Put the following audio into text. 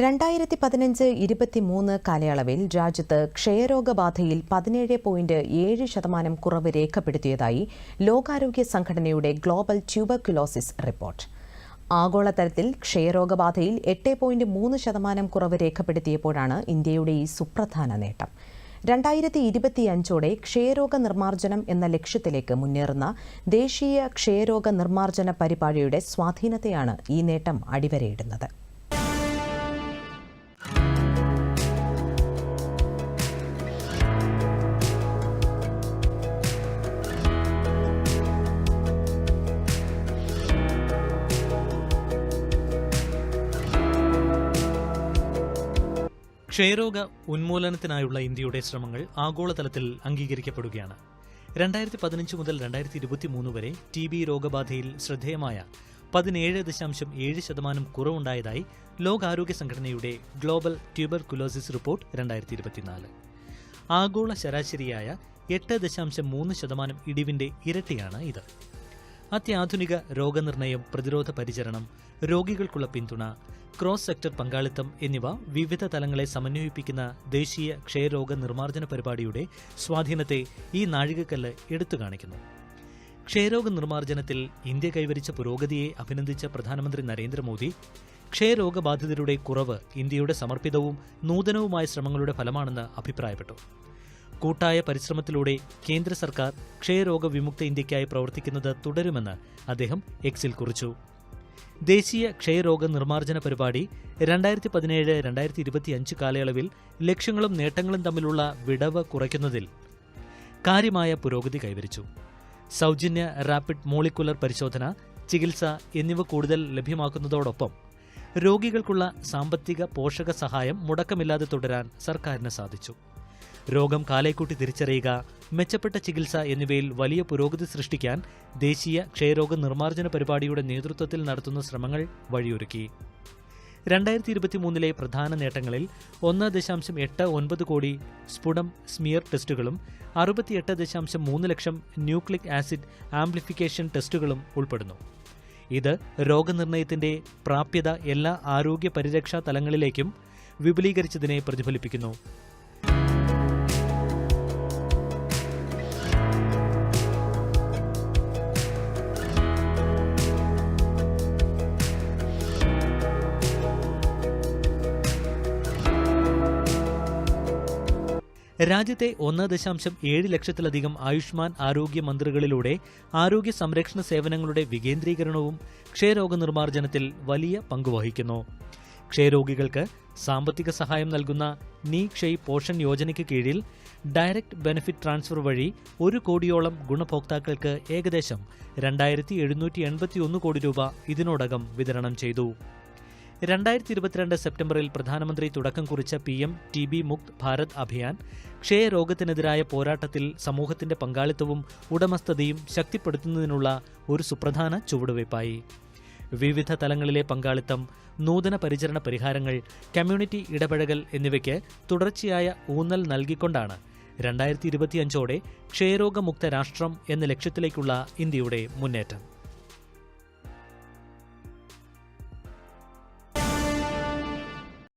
രണ്ടായിരത്തി പതിനഞ്ച് ഇരുപത്തിമൂന്ന് കാലയളവിൽ രാജ്യത്ത് ക്ഷയരോഗബാധയിൽ പതിനേഴ് പോയിന്റ് ഏഴ് ശതമാനം കുറവ് രേഖപ്പെടുത്തിയതായി ലോകാരോഗ്യ സംഘടനയുടെ ഗ്ലോബൽ ട്യൂബർക്യുലോസിസ് റിപ്പോർട്ട്. ആഗോളതലത്തിൽ ക്ഷയരോഗബാധയിൽ എട്ട് പോയിന്റ് മൂന്ന് ശതമാനം കുറവ് രേഖപ്പെടുത്തിയപ്പോഴാണ് ഇന്ത്യയുടെ ഈ സുപ്രധാന നേട്ടം. രണ്ടായിരത്തി ഇരുപത്തിയഞ്ചോടെ ക്ഷയരോഗ നിർമ്മാർജനം എന്ന ലക്ഷ്യത്തിലേക്ക് മുന്നേറുന്ന ദേശീയ ക്ഷയരോഗ നിർമ്മാർജന പരിപാടിയുടെ സ്വാധീനത്തെയാണ് ഈ നേട്ടം അടിവരയിടുന്നത്. ക്ഷയരോഗ ഉന്മൂലനത്തിനായുള്ള ഇന്ത്യയുടെ ശ്രമങ്ങൾ ആഗോളതലത്തിൽ അംഗീകരിക്കപ്പെടുകയാണ്. രണ്ടായിരത്തി പതിനഞ്ച് മുതൽ രണ്ടായിരത്തി ഇരുപത്തി മൂന്ന് വരെ ടി ബി രോഗബാധയിൽ ശ്രദ്ധേയമായ പതിനേഴ് ദശാംശം ഏഴ് ശതമാനം കുറവുണ്ടായതായി ലോകാരോഗ്യ സംഘടനയുടെ ഗ്ലോബൽ ട്യൂബർ കുലോസിസ് റിപ്പോർട്ട് രണ്ടായിരത്തി ഇരുപത്തിനാല് ആഗോള ശരാശരിയായ എട്ട് ദശാംശം മൂന്ന് ശതമാനം ഇടിവിന്റെ ഇരട്ടിയാണ് ഇത്. അത്യാധുനിക രോഗനിർണയം പ്രതിരോധ പരിചരണം രോഗികൾക്കുള്ള പിന്തുണ ക്രോസ് സെക്ടർ പങ്കാളിത്തം എന്നിവ വിവിധ തലങ്ങളെ സമന്വയിപ്പിക്കുന്ന ദേശീയ ക്ഷയരോഗ നിർമ്മാർജന പരിപാടിയുടെ സ്വാധീനത്തെ ഈ നാഴികക്കല്ല് എടുത്തു കാണിക്കുന്നു. ക്ഷയരോഗ നിർമ്മാർജനത്തിൽ ഇന്ത്യ കൈവരിച്ച പുരോഗതിയെ അഭിനന്ദിച്ച പ്രധാനമന്ത്രി നരേന്ദ്രമോദി ക്ഷയരോഗബാധിതരുടെ കുറവ് ഇന്ത്യയുടെ സമർപ്പിതവും നൂതനവുമായ ശ്രമങ്ങളുടെ ഫലമാണെന്ന് അഭിപ്രായപ്പെട്ടു. കൂട്ടായ പരിശ്രമത്തിലൂടെ കേന്ദ്ര സർക്കാർ ക്ഷയരോഗ വിമുക്ത ഇന്ത്യയ്ക്കായി പ്രവർത്തിക്കുന്നത് തുടരുമെന്ന് അദ്ദേഹം എക്സിൽ കുറിച്ചു. ദേശീയ ക്ഷയരോഗ നിർമ്മാർജന പരിപാടി രണ്ടായിരത്തി പതിനേഴ് രണ്ടായിരത്തി ഇരുപത്തിയഞ്ച് കാലയളവിൽ ലക്ഷ്യങ്ങളും നേട്ടങ്ങളും തമ്മിലുള്ള വിടവ് കുറയ്ക്കുന്നതിൽ കാര്യമായ പുരോഗതി കൈവരിച്ചു. സൗജന്യ റാപ്പിഡ് മോളിക്കുലർ പരിശോധന ചികിത്സ എന്നിവ കൂടുതൽ ലഭ്യമാക്കുന്നതോടൊപ്പം രോഗികൾക്കുള്ള സാമ്പത്തിക പോഷക സഹായം മുടക്കമില്ലാതെ തുടരാൻ സർക്കാരിന് സാധിച്ചു. രോഗം കാലേക്കൂട്ടി തിരിച്ചറിയുക മെച്ചപ്പെട്ട ചികിത്സ എന്നിവയിൽ വലിയ പുരോഗതി സൃഷ്ടിക്കാൻ ദേശീയ ക്ഷയരോഗ നിർമ്മാർജന പരിപാടിയുടെ നേതൃത്വത്തിൽ നടത്തുന്ന ശ്രമങ്ങൾ വഴിയൊരുക്കി. രണ്ടായിരത്തി ഇരുപത്തിമൂന്നിലെ പ്രധാന നേട്ടങ്ങളിൽ ഒന്ന് ദശാംശം എട്ട് ഒൻപത് കോടി സ്ഫുടം സ്മിയർ ടെസ്റ്റുകളും അറുപത്തിയെട്ട് ദശാംശം മൂന്ന് ലക്ഷം ന്യൂക്ലിക് ആസിഡ് ആംപ്ലിഫിക്കേഷൻ ടെസ്റ്റുകളും ഉൾപ്പെടുന്നു. ഇത് രോഗനിർണയത്തിന്റെ പ്രാപ്യത എല്ലാ ആരോഗ്യ പരിരക്ഷാ തലങ്ങളിലേക്കും വിപുലീകരിച്ചതിനെ പ്രതിഫലിപ്പിക്കുന്നു. രാജ്യത്തെ ഒന്ന് ദശാംശം ഏഴ് ലക്ഷത്തിലധികം ആയുഷ്മാൻ ആരോഗ്യ മന്ത്രികളിലൂടെ ആരോഗ്യ സംരക്ഷണ സേവനങ്ങളുടെ വികേന്ദ്രീകരണവും ക്ഷയരോഗ നിർമ്മാർജനത്തിൽ വലിയ പങ്കുവഹിക്കുന്നു. ക്ഷയരോഗികൾക്ക് സാമ്പത്തിക സഹായം നൽകുന്ന നീ ക്ഷയ് പോഷൻ യോജനയ്ക്ക് കീഴിൽ ഡയറക്ട് ബെനിഫിറ്റ് ട്രാൻസ്ഫർ വഴി ഒരു കോടിയോളം ഗുണഭോക്താക്കൾക്ക് ഏകദേശം രണ്ടായിരത്തി കോടി രൂപ ഇതിനോടകം വിതരണം ചെയ്തു. രണ്ടായിരത്തി ഇരുപത്തിരണ്ട് സെപ്റ്റംബറിൽ പ്രധാനമന്ത്രി തുടക്കം കുറിച്ച P M T B Mukt Bharat Abhiyan ക്ഷയരോഗത്തിനെതിരായ പോരാട്ടത്തിൽ സമൂഹത്തിന്റെ പങ്കാളിത്തവും ഉടമസ്ഥതയും ശക്തിപ്പെടുത്തുന്നതിനുള്ള ഒരു സുപ്രധാന ചുവടുവയ്പായി. വിവിധ തലങ്ങളിലെ പങ്കാളിത്തം നൂതന പരിചരണ പരിഹാരങ്ങൾ കമ്മ്യൂണിറ്റി ഇടപഴകൽ എന്നിവയ്ക്ക് തുടർച്ചയായ ഊന്നൽ നൽകിക്കൊണ്ടാണ് രണ്ടായിരത്തി ഇരുപത്തിയഞ്ചോടെ ക്ഷയരോഗമുക്ത രാഷ്ട്രം എന്ന ലക്ഷ്യത്തിലേക്കുള്ള ഇന്ത്യയുടെ മുന്നേറ്റം.